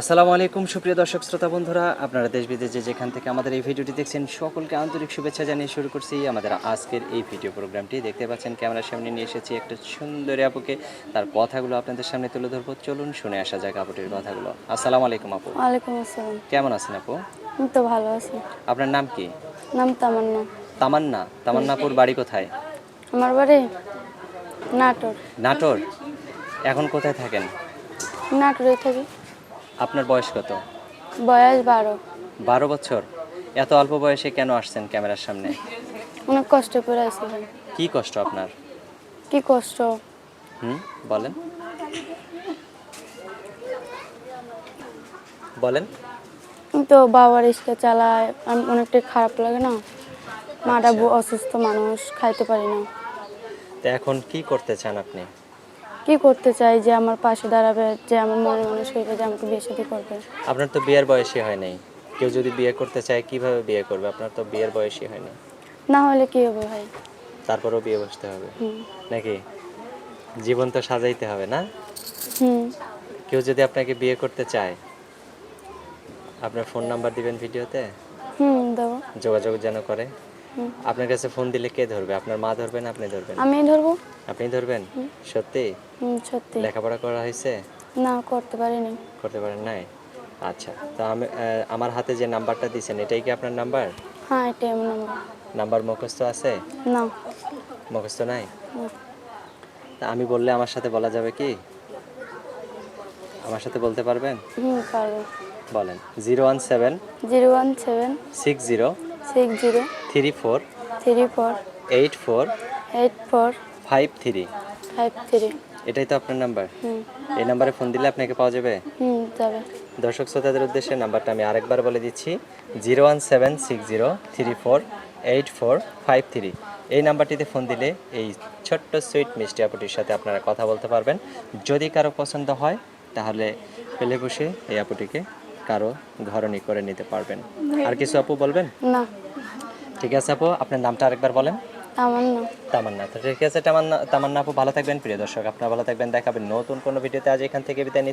আসসালামু আলাইকুম সুপ্রিয় দর্শক শ্রোতা বন্ধুরা। আপনারা দেশ বিদেশে যেখান থেকে আমাদের এই ভিডিওটি দেখছেন সকলকে আন্তরিক শুভেচ্ছা জানিয়ে শুরু করছি আমাদের আজকের এই ভিডিও প্রোগ্রামটি। দেখতে পাচ্ছেন ক্যামেরার সামনে নিয়ে এসেছি একটা সুন্দরী আপুকে। তার কথাগুলো আপনাদের সামনে তুলে ধরবো। চলুন শুনে আসা যাক আপুটির কথাগুলো। আসসালামু আলাইকুম আপু। ওয়ালাইকুম আসসালাম। কেমন আছেন আপু? আমি তো ভালো আছি। আপনার নাম কি? নাম তামান্না। তামান্না? তামান্নাপুর বাড়ি কোথায়? আমার বাড়ি নাটোর। নাটোর? এখন কোথায় থাকেন? নাটোরে থাকি। আপনার বয়স কত? বয়স বারো। বারো বছর? এত অল্প বয়সে কেন আসছেন ক্যামেরার সামনে? অনেক কষ্ট করে ভাই কি কষ্ট আপনার? কি কষ্ট? হুম বলেন। বলেন। তো বাবার রিক্সা চালায় আমি অনেকটাই খারাপ লাগে না? মাটা বউ অসুস্থ মানুষ খাইতে পারি না। তো এখন কি করতে চান আপনি? কি করতে চাই যে আমার পাশে দাঁড়াবে যে আমার মনে মানুষ হইবে যে আমাকে বিয়ে শাদী করবে? আপনার তো বিয়ের বয়সই হয় নাই। কেউ যদি বিয়ে করতে চায় কীভাবে বিয়ে করবে? আপনার তো বিয়ের বয়সই হয়নি না হলে কি হবে ভাই? তারপরেও বিয়ে বসতে হবে। নাকি? জীবন তো সাজাইতে হবে না? হুম। কেউ যদি আপনাকে বিয়ে করতে চায় আপনার ফোন নাম্বার দিবেন ভিডিওতে? হুম দেবো। যোগাযোগ যেন করে। আপনার কাছে ফোন দিলে কে ধরবে? আপনার মা ধরবেন আপনি ধরবেন? আমি ধরবো। আপনি ধরবেন? সত্যি? সত্যি। লেখাপড়া করা হয়েছে? না করতে পারিনি। করতে পারেন নাই? আচ্ছা তো আমি আমার হাতে যে নাম্বারটা দিয়েছেন এটাই কি আপনার নাম্বার? হ্যাঁ এটাই আমার নাম্বার। নাম্বার মুখস্থ আছে? না। মুখস্থ নাই? তা আমি বললে আমার সাথে বলা যাবে কি? আমার সাথে বলতে পারবেন? হুম পারব। বলেন zero one seven zero one seven six zero six zero. Three four. Three four. Eight four. Eight four. Five three. Five three. এটাই তো আপনার নাম্বার? এই নাম্বারে ফোন দিলে আপনাকে পাওয়া যাবে? হুম যাবে। দর্শক শ্রোতাদের উদ্দেশ্যে নাম্বারটা আমি আরেকবার বলে দিচ্ছি zero one seven six zero three four eight four five three. এই নাম্বারটিতে ফোন দিলে এই ছোট্ট সুইট মিষ্টি আপুটির সাথে আপনারা কথা বলতে পারবেন। যদি কারও পছন্দ হয় তাহলে পেলে বসে এই আপুটিকে কারও ঘরণী করে নিতে পারবেন। আর কিছু আপু বলবেন? না। ঠিক আছে আপু আপনার নামটা আরেকবার বলেন। তামান্না। তামান্না। তো ঠিক আছে তামান্না তামান্না আপু ভালো থাকবেন প্রিয় দর্শক। আপনারা ভালো থাকবেন দেখাবেন নতুন কোনো ভিডিওতে। আজ এখান থেকে বিদায়।